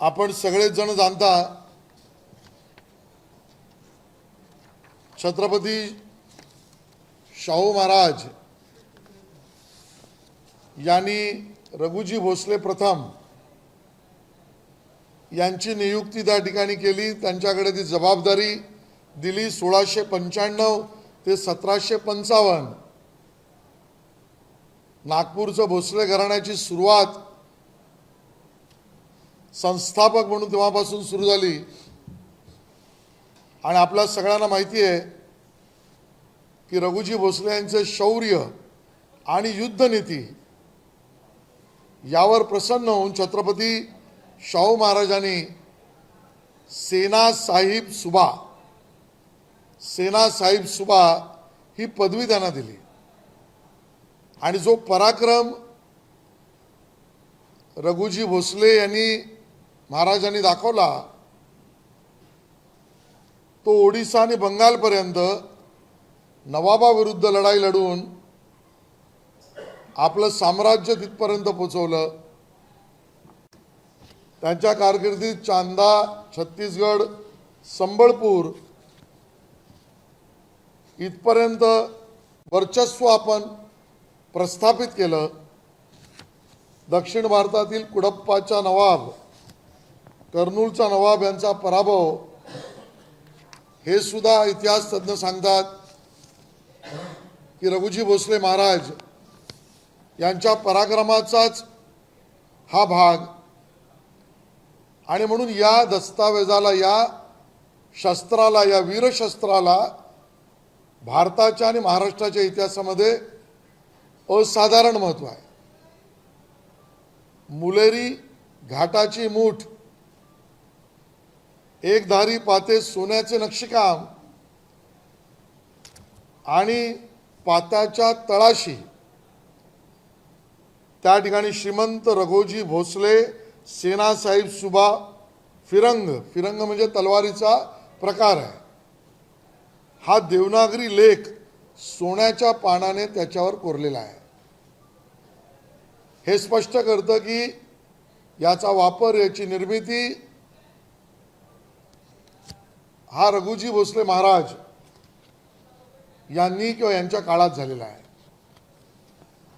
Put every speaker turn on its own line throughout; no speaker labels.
आपण सगळेच जण जाणता छत्रपती शाहू महाराज यांनी रघुजी भोसले प्रथम यांची नियुक्ती त्या ठिकाणी केली. त्यांच्याकडे ती जबाबदारी दिली. सोळाशे पंच्याण्णव ते सतराशे पंचावन्न. नागपूरचं भोसले घराण्याची सुरुवात संस्थापक म्हणून तेव्हापासून सुरू झाली. आणि आपल्या सगळ्यांना माहिती आहे की रघुजी भोसले यांचे शौर्य आणि युद्धनीती यावर प्रसन्न होऊन छत्रपती शाहू महाराजांनी सेना साहिब सुबा सेना साहिब सुबा ही पदवी त्यांना दिली. आणि जो पराक्रम रघुजी भोसले यांनी महाराजांनी दाखवला तो ओडिसा आणि बंगालपर्यंत नवाबाविरुद्ध लढाई लढून आपलं साम्राज्य तिथपर्यंत पोचवलं. त्यांच्या कारकिर्दीत चांदा छत्तीसगड संबळपूर इथपर्यंत वर्चस्व आपण प्रस्थापित केलं. दक्षिण भारतातील कुडप्पाचा नवाब कर्नूलचा नवाब यांचा पराभव हे सुद्धा इतिहास तज्ज्ञ सांगतात की रघुजी भोसले महाराज यांच्या पराक्रमाचाच हा भाग आणि म्हणून या दस्तावेजाला या शस्त्राला या वीरशस्त्राला भारताच्या आणि महाराष्ट्राच्या इतिहासामध्ये असाधारण महत्त्व आहे. मुलेरी घाटाची मूठ एक धारी पाते सोन्याचे नक्षीकाम. आणि पात्याच्या तळाशी. त्या ठिकाणी श्रीमंत रघोजी भोसले सेनासाहेब सुबा फिरंग. फिरंग म्हणजे तलवारीचा प्रकार आहे. हा देवनागरी लेख सोन्याच्या पानाने त्याच्यावर कोरलेला आहे. हे स्पष्ट करतं की याचा वापर याची निर्मिती हा रघुजी भोसले महाराज यांनी किंवा यांच्या काळात झालेला आहे.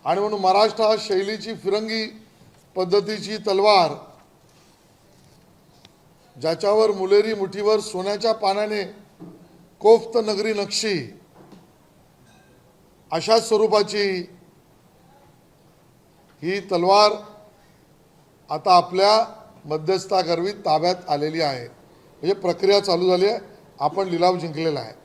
आणि म्हणून महाराष्ट्र हा शैलीची फिरंगी पद्धतीची तलवार ज्याच्यावर मुलेरी मुठीवर सोन्याच्या पाण्याने कोफ्त नगरी नक्षी अशा स्वरूपाची ही तलवार आता आपल्या मध्यस्थाकरवी ताब्यात आलेली आहे. म्हणजे प्रक्रिया चालू झाली आहे. आपण लिलाव जिंकलेला आहे.